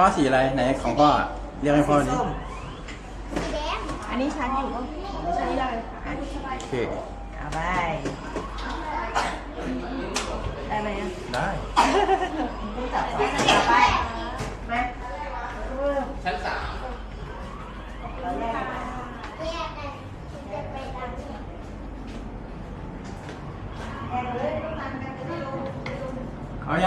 พ่อสีอะไรไหนของพ่อเรียกให้พ่อดิส้มสีแดงอันนี้ชั้นอยู่ก็ไม่ใช่ได้อะโอเคเอาไปได้ไหมอะได้ต่อไปต่อไปมาชั้นสามเราแย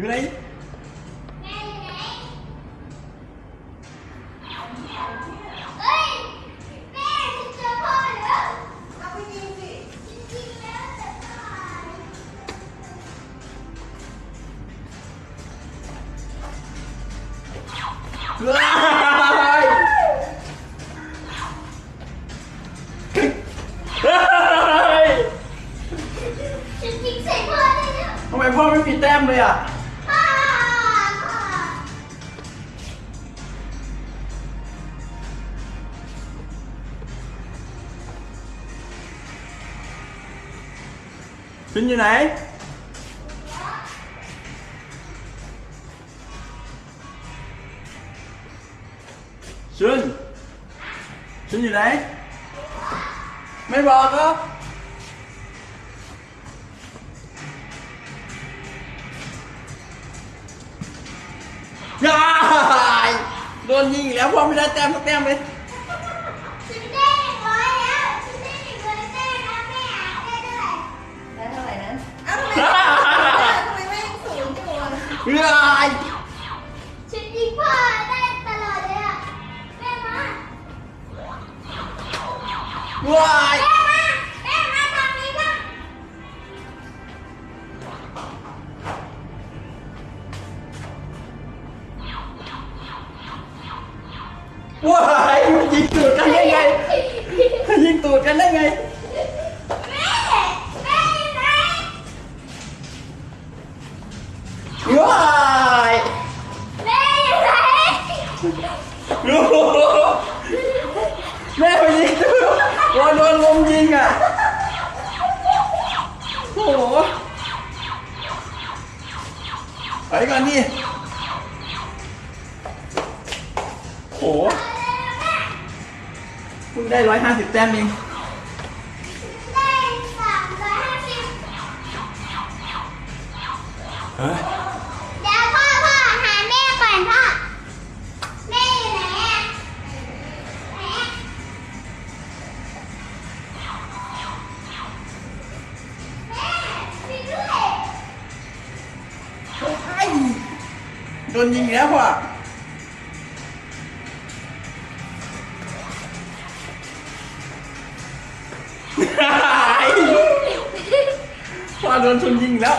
เฮ้ย ชุนอยู่ไหนชุนชุนอยู่ไหน ไม่บอกเหรอย้ายโดนยิงอีกแล้วพ่อไม่ได้แต้มสักแต้มเลย ว้ คุณได้ร้อยห้าสิบแต้มเองได้สามร้อยห้าสิบเฮ้ยเดี๋ยวพ่อพ่อหาแม่ก่อนพ่อ แม่อยู่ไหนอะไหนอะแม่ช่วยด้วยไอ้โดนยิงอีกแล้วพ่อไอ้ โดนชนยิงแล้ว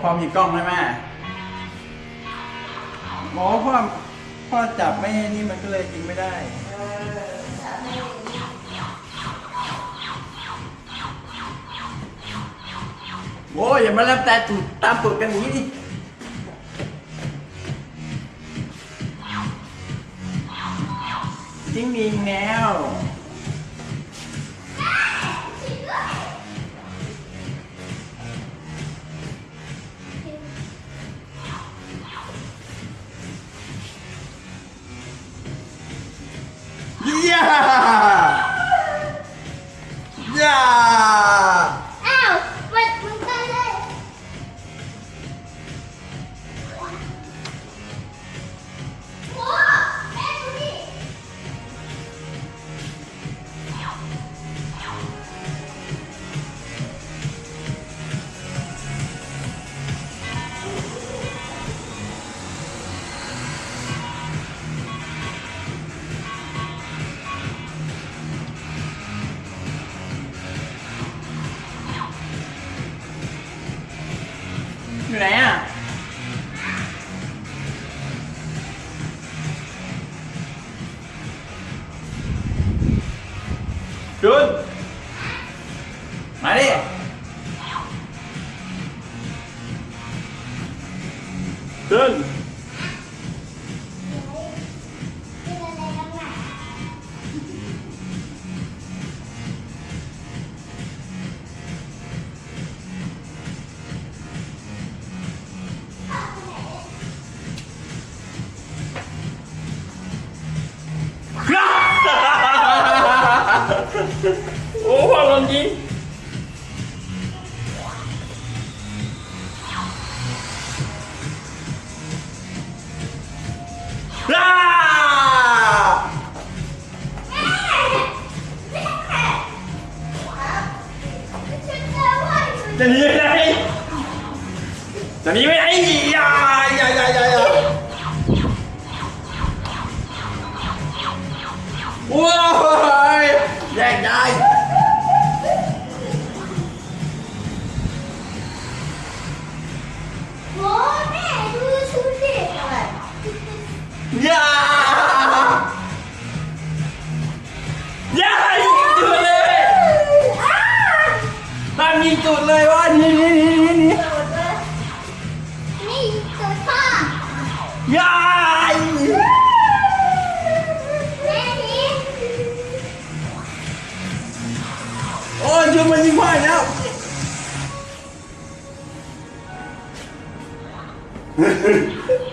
พ่อมีกล้องไหมแม่หมอพ่อพ่อจับไม่นี่มันก็เลยยิงไม่ได้โอ้ยอย่ามาแล้วแต่ตูดตามตูดกันอย่างนี้ดิยิงยิงแนว จุนมาดิจุน จะหนีไปไหนจะหนีไปไหนอย่าอย่าอย่าอย่าอย่าว้าวแยกย้าย สุดเลยว่านี่นี่นี่นี่นี่นี่ตูดพ่อยายโอ้ยชุดมันยิงพ่ออีกแล้ว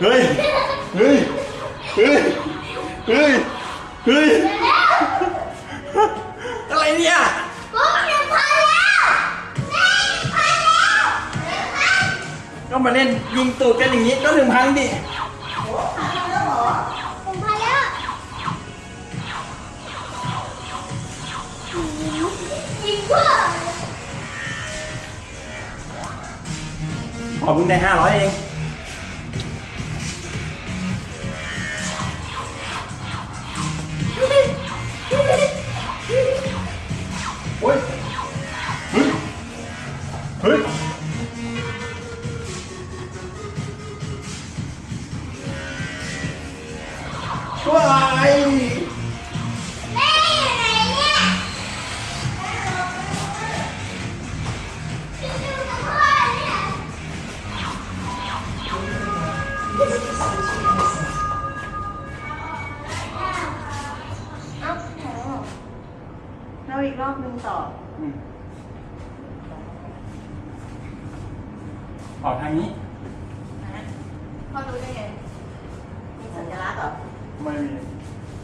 เฮ้ยเฮ้ยเฮ้ย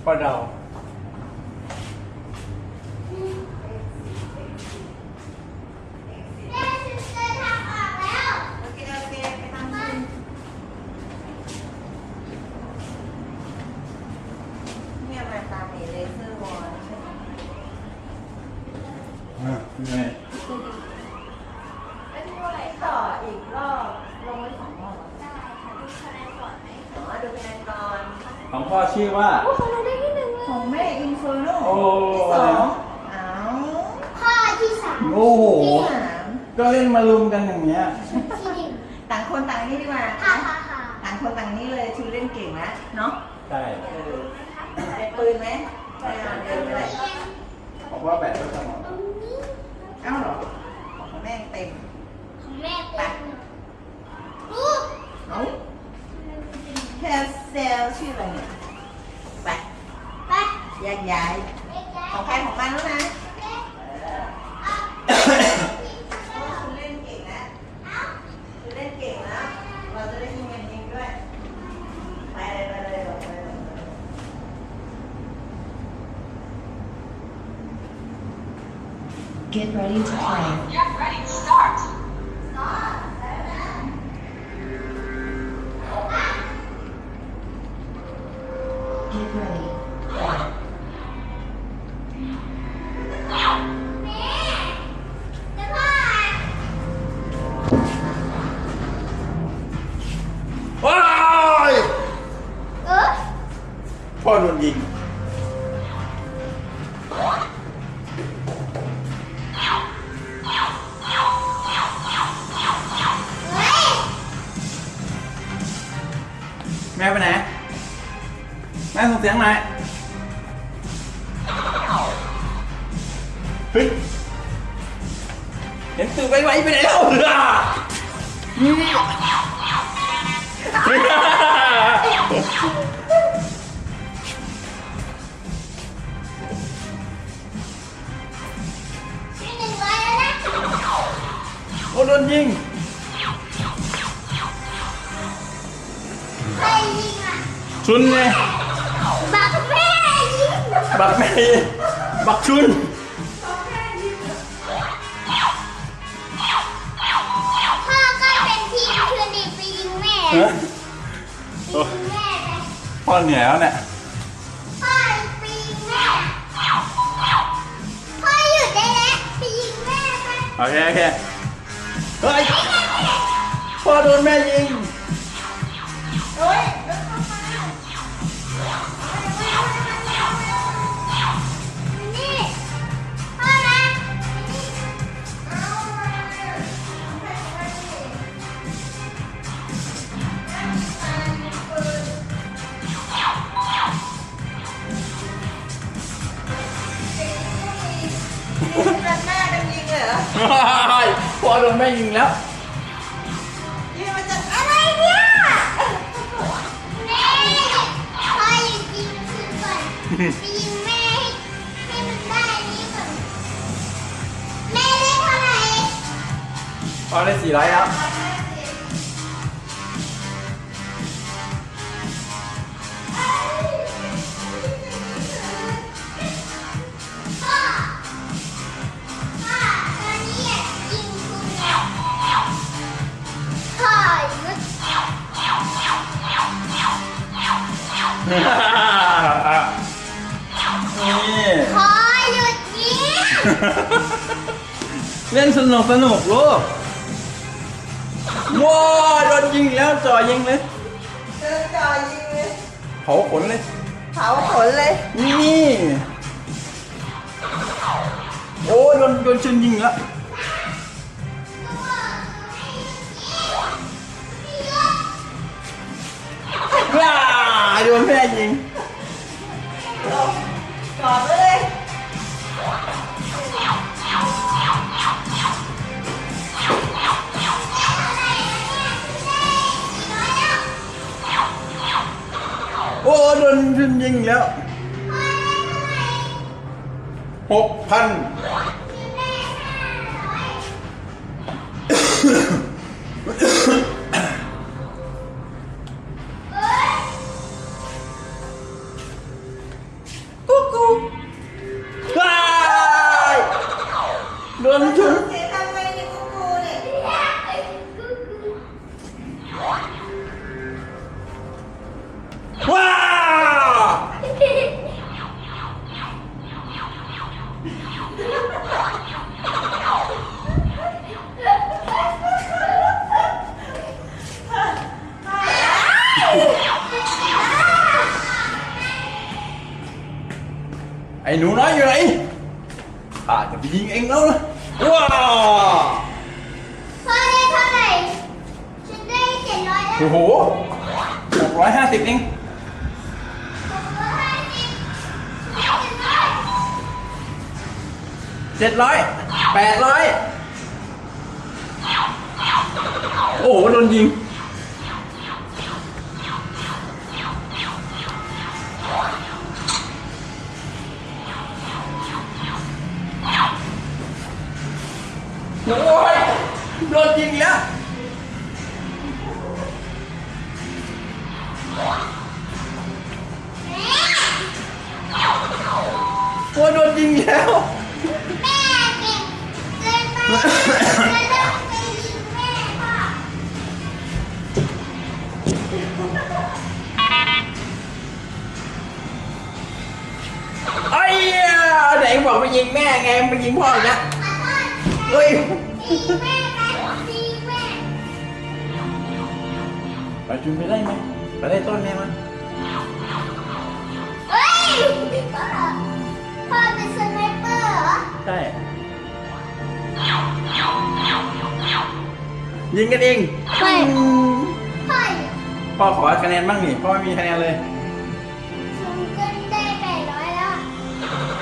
for now. นไหมไม่อ่านเดินเลยบอกว่าแบตก็สมองเอ้าเหรอของแม่เต็มของแม่เต็มลูกเอาแคสเซลชื่ออะไรเนี่ยไปไปแยกใหญ่ของใครของมันแล้วนะ Get ready to play. Get ready to start. Get ready. นยิงใครยิงอะชุนไงบักแม่ยิงบักแม่บักชุนพ่อก็เป็นทีมคือดีไปยิงแม่ฮะไปยิงแม่ไปพ่อเหนื่อยแล้วเนี่ยพ่อไปยิงแม่พ่อหยุดได้แล้วไปยิงแม่ไปโอเคโอเค เฮ้ยพ่อโดนแม่ยิง ม่ยิงแล้วยิงมาจากอะไรเนี่ยแม่พ่อหยุดยิงคืนก่อนไปยิงแม่ให้ให้มันได้นี้ก่อนแม่ได้เท่าไหร่พ่อได้สี่ร้อยแล้ว เล่นสนุกสนุกลูกว้าโดนยิงแล้วจ่อยิงเลยเจอจ่อยิงเลยเผาขนเลยเผาขนเลย นี่โอ้โดนโดนชนยิงล้วว้าโดนแม่ยิงกอดเลย โอ้โดนยิงแล้วหกพัน ไปจุนไปได้ไหมไปได้ต้นแม่มันเฮ้ยพ่ป้พ่อเป็นสไนเปอร์เหรอใช่ยิงกันเองไปไปพ่อขอคะแนนบ้างหนิพ่อไม่มีคะแนนเลยฉันได้แปดร้อยละ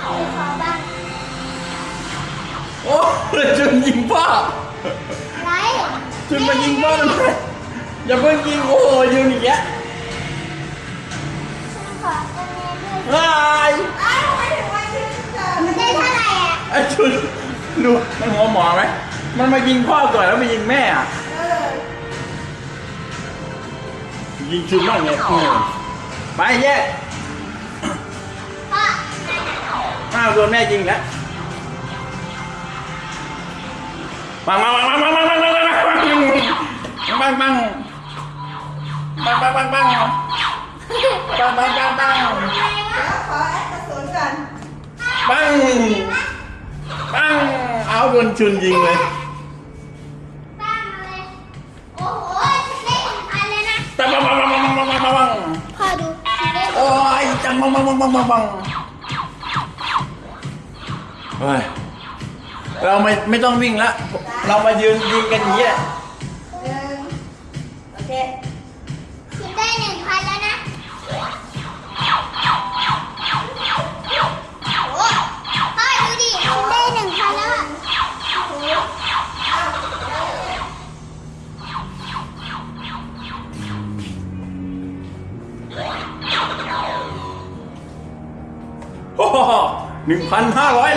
ขอบ้างโอ้ยจุนยิงพ่อไรจุนมายิงพ่อทำไม อย่าเพิ่งยิงโอ้โหยืนอย่างเงี้ยลายไอ้ชุดดูมันหัวหมอไหมมันมายิงพ่อก่อนแล้วมายิงแม่อะยิงชุดมองเลยเยไปแยกอ้าวโดนแม่ยิงแล้วปังปังปังปังปังปังปังปังปังปังปัง ปังปังปังปังปังปังปังปังปังปังเอาโดนชุนยิงเลยปังมังมังมังมังมังยจังปังปังปังปังปังเฮ้ยเราไม่ไม่ต้องวิ่งละ เรามายืนยิงกันอย่างนี้แะ พันห้าร้อย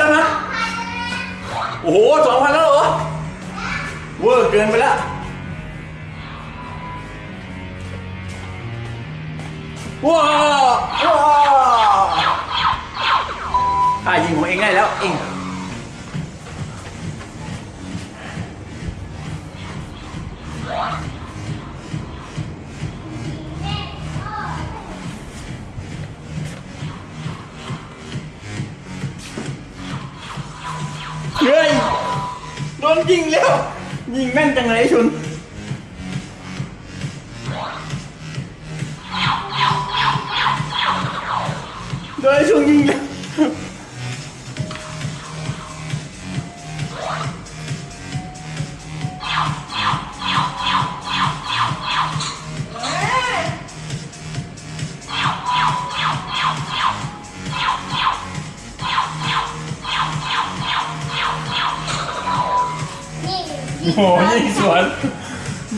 นยิงแล้วยิงแม่นจังเลยไอ้ชุน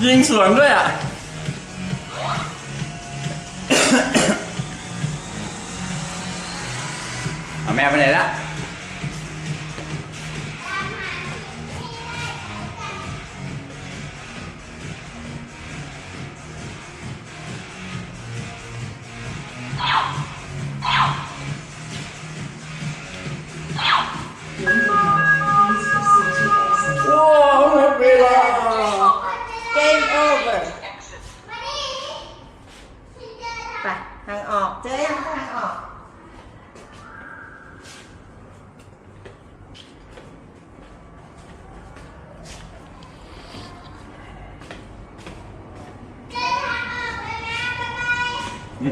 ยิงสวนด้วยอะ เอาแม่ไปไหนละ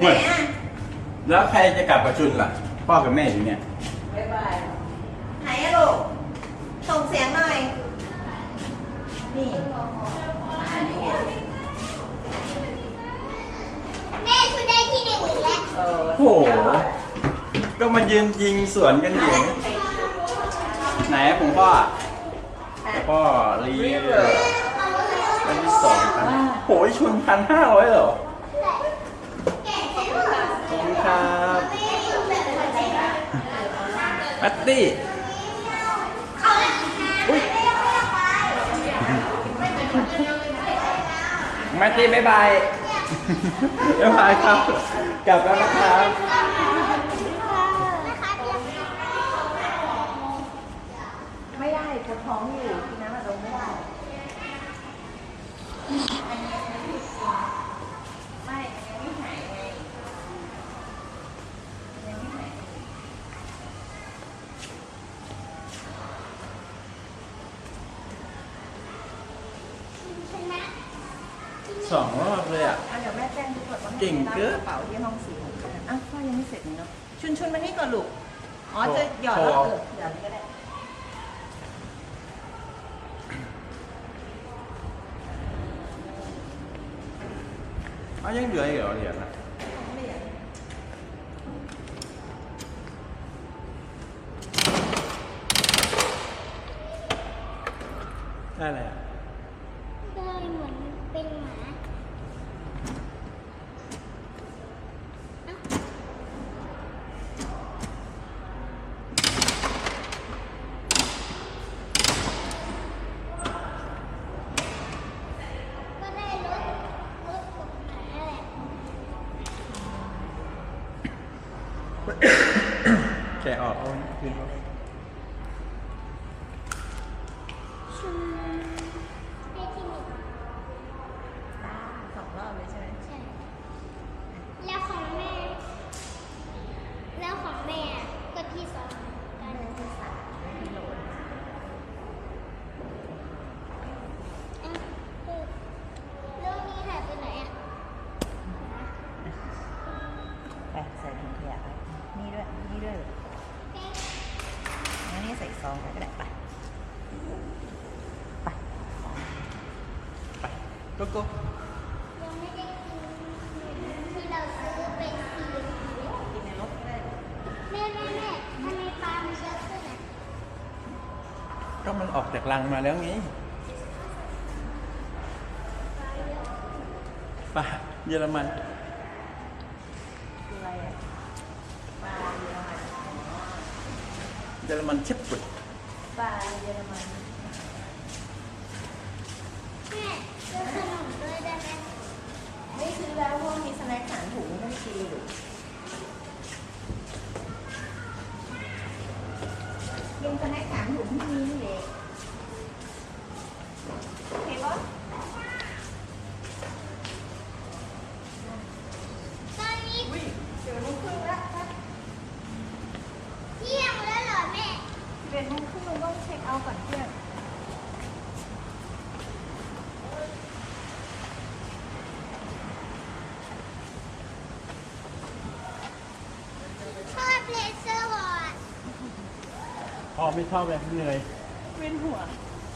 ไหนอะแล้วใครจะกลับประชุนล่ะ พ่อกับแม่อยู่เนี่ย บ๊ายบายไหนอะลูกส่งเสียงหน่อย นี่อ่านี่ไงแม่คุณได้ที่หนึ่งอีกแล้วเออโอ้โห ก็มายืนยิงสวนกันอยู่ ไหนผมพ่ออะพ่อรีอันที่สองพันโหยชุนพันห้าร้อยเหรอ แกะฉันเหรอ ขอบคุณครับ ไม่ได้อยู่แบบคนเดียว ปัตตี้เขาละอุ้ยไม่ต้องไม่ต้องไปแมตตี้บ๊ายบายบ๊ายบายครับ กลับแล้วนะครับไม่ได้ปวดท้องอยู่ ก่งเกิน ร้านระเป๋าที่ห้องสี่หงห้าอะพ่อยังไม่เสร็จเนาะชุนชุนมานี่ก่อนลูก อ๋อจะหยอดแล้วเออหยอดนี่ก็ได้อ๋ายังเหลืออีกเหรอเหรียญนะได้เลย จากลังมาแล้วงี้ปลาเยอรมันเยอรมันเชฟฟุดปลาเยอรมันแม่ซื้อขนมด้วยได้ไหไม่ซื้อแล้วเพราะมีสแน็คสามถุงไม่ได้กินหรือกินสแน็คสามถุงที่มี อไม่ชอบเลยเหนื่อยเวียนหัว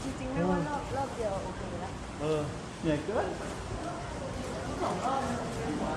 จริงๆไม่ว่ารอบรอบเดียวโอเคแล้วเออเหนื่อยเกินสองรอบเวียนหัว